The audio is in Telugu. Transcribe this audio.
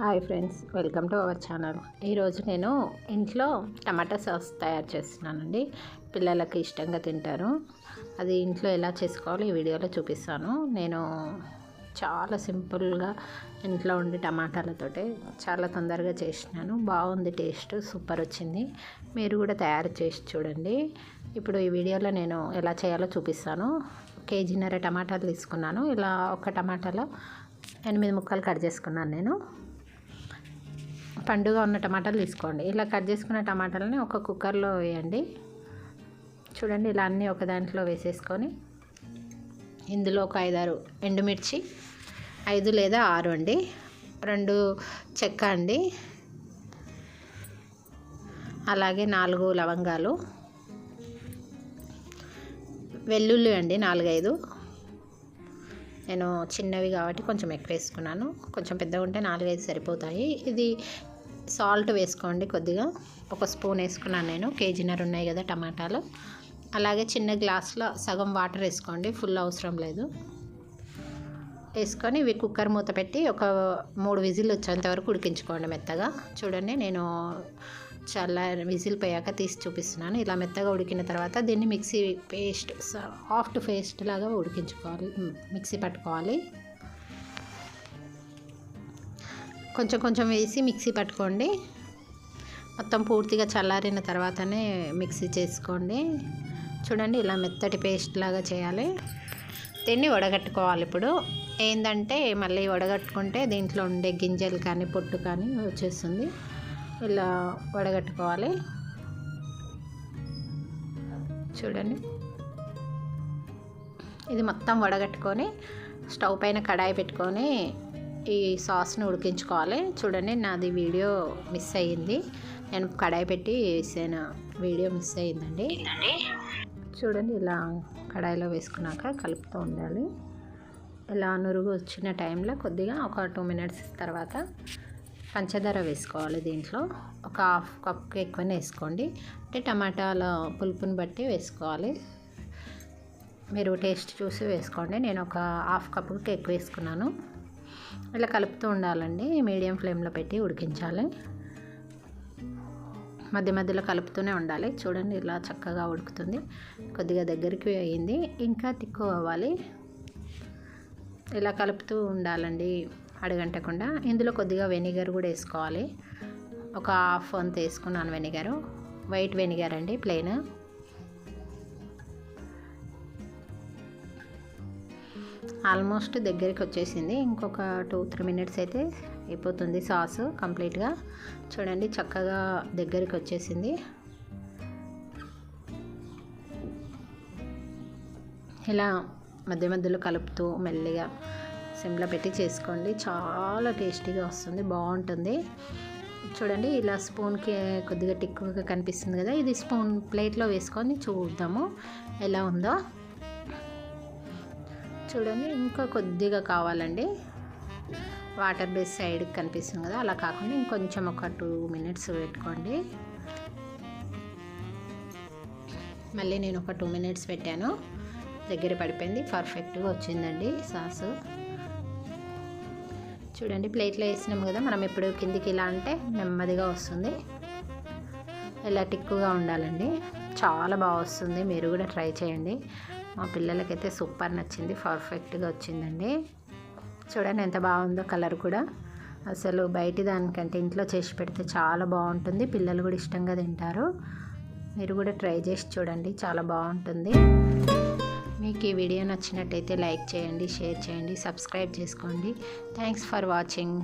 Hi friends welcome to our channel. ఈరోజు నేను ఇంట్లో టమాటా సాస్ తయారు చేస్తున్నానండి. పిల్లలకి ఇష్టంగా తింటారు. అది ఇంట్లో ఎలా చేసుకోవాలో ఈ వీడియోలో చూపిస్తాను. నేను చాలా సింపుల్గా ఇంట్లో ఉండి టమాటాలతోటే చాలా తొందరగా చేసినాను. బాగుంది టేస్ట్ సూపర్ వచ్చింది. మీరు కూడా తయారు చేసి చూడండి. ఇప్పుడు ఈ వీడియోలో నేను ఎలా చేయాలో చూపిస్తాను. కేజీన్నర టమాటాలు తీసుకున్నాను. ఇలా ఒక టమాటాలో ఎనిమిది ముక్కలు కట్ చేసుకున్నాను నేను. పండుగ ఉన్న టమాటాలు తీసుకోండి. ఇలా కట్ చేసుకున్న టమాటాలని ఒక కుక్కర్లో వేయండి. చూడండి ఇలా అన్నీ ఒక దాంట్లో వేసేసుకొని ఇందులో ఒక ఐదారు ఎండుమిర్చి ఐదు లేదా ఆరు అండి. రెండు చెక్క అండి. అలాగే నాలుగు లవంగాలు. వెల్లుల్లి అండి నాలుగైదు. నేను చిన్నవి కాబట్టి కొంచెం ఎక్కువ వేసుకున్నాను. కొంచెం పెద్దగా ఉంటే నాలుగైదు సరిపోతాయి. ఇది సాల్ట్ వేసుకోండి కొద్దిగా. ఒక స్పూన్ వేసుకున్నాను నేను. కేజీన్నర ఉన్నాయి కదా టమాటాలు. అలాగే చిన్న గ్లాస్లో సగం వాటర్ వేసుకోండి. ఫుల్ అవసరం లేదు. వేసుకొని ఇవి కుక్కర్ మూత పెట్టి ఒక మూడు విజిల్ వచ్చేంత వరకు ఉడికించుకోండి మెత్తగా. చూడండి నేను చాలా విజిల్ పోయాక తీసి చూపిస్తున్నాను. ఇలా మెత్తగా ఉడికిన తర్వాత దీన్ని మిక్సీ పేస్ట్ సాఫ్ట్ పేస్ట్ లాగా ఉడికించుకోవాలి. మిక్సీ పట్టుకోవాలి. కొంచెం కొంచెం వేసి మిక్సీ పట్టుకోండి. మొత్తం పూర్తిగా చల్లారిన తర్వాతనే మిక్సీ చేసుకోండి. చూడండి ఇలా మెత్తటి పేస్ట్ లాగా చేయాలి. దీన్ని వడగట్టుకోవాలి ఇప్పుడు. ఏంటంటే మళ్ళీ వడగట్టుకుంటే దీంట్లో ఉండే గింజలు కానీ పొట్టు కానీ వచ్చేస్తుంది. ఇలా వడగట్టుకోవాలి. చూడండి. ఇది మొత్తం వడగట్టుకొని స్టవ్ పైన కడాయి పెట్టుకొని ఈ సాస్ని ఉడికించుకోవాలి. చూడండి నాది వీడియో మిస్ అయ్యింది. నేను కడాయి పెట్టి వేసాను. వీడియో మిస్ అయ్యిందండి. చూడండి ఇలా కడాయిలో వేసుకున్నాక కలుపుతూ ఉండాలి. ఇలా నురుగు వచ్చిన టైంలో కొద్దిగా ఒక టూ మినిట్స్ తర్వాత పంచదార వేసుకోవాలి దీంట్లో. ఒక హాఫ్ కప్కి ఎక్కువనే వేసుకోండి. అంటే టమాటాల పులుపుని బట్టి వేసుకోవాలి. మీరు టేస్ట్ చూసి వేసుకోండి. నేను ఒక హాఫ్ కప్కి ఎక్కువ వేసుకున్నాను. ఇలా కలుపుతూ ఉండాలండి. మీడియం ఫ్లేమ్లో పెట్టి ఉడికించాలి. మధ్య మధ్యలో కలుపుతూనే ఉండాలి. చూడండి ఇలా చక్కగా ఉడుకుతుంది. కొద్దిగా దగ్గరికి అయ్యింది ఇంకా తిక్కువ అవ్వాలి. ఇలా కలుపుతూ ఉండాలండి. అడగంటకుండా. ఇందులో కొద్దిగా వెనిగర్ కూడా వేసుకోవాలి. ఒక హాఫ్ అంత వేసుకున్నాను వెనిగరు. వైట్ వెనిగర్ అండి ప్లెయిన్. ఆల్మోస్ట్ దగ్గరికి వచ్చేసింది. ఇంకొక టూ త్రీ మినిట్స్ అయితే అయిపోతుంది సాస్ కంప్లీట్గా. చూడండి చక్కగా దగ్గరికి వచ్చేసింది. ఇలా మధ్య మధ్యలో కలుపుతూ మెల్లిగా సిమ్లో పెట్టి చేసుకోండి. చాలా టేస్టీగా వస్తుంది బాగుంటుంది. చూడండి ఇలా స్పూన్కి కొద్దిగా టిక్కుగా కనిపిస్తుంది కదా ఇది స్పూన్ ప్లేట్లో వేసుకొని చూద్దాము ఎలా ఉందో. చూడండి ఇంకా కొద్దిగా కావాలండి. వాటర్ బేస్ సైడ్కి కనిపిస్తుంది కదా అలా కాకుండా ఇంకొంచెం ఒక టూ మినిట్స్ పెట్టుకోండి. మళ్ళీ నేను ఒక టూ మినిట్స్ పెట్టాను. దగ్గర పడిపోయింది పర్ఫెక్ట్గా వచ్చిందండి సాసు. చూడండి ప్లేట్లో వేసినాం కదా మనం ఎప్పుడు కిందికి ఇలా అంటే నెమ్మదిగా వస్తుంది. ఇలా టిక్కుగా ఉండాలండి. చాలా బాగా వస్తుంది మీరు కూడా ట్రై చేయండి. మా పిల్లలకైతే సూపర్ నచ్చింది పర్ఫెక్ట్గా వచ్చిందండి. చూడండి ఎంత బాగుందో కలర్ కూడా. అసలు బయటి దానికంటే ఇంట్లో చేసి పెడితే చాలా బాగుంటుంది పిల్లలు కూడా ఇష్టంగా తింటారు. మీరు కూడా ట్రై చేసి చూడండి చాలా బాగుంటుంది. మీకు ఈ వీడియో నచ్చినట్టయితే లైక్ చేయండి షేర్ చేయండి సబ్స్క్రైబ్ చేసుకోండి. Thanks for watching.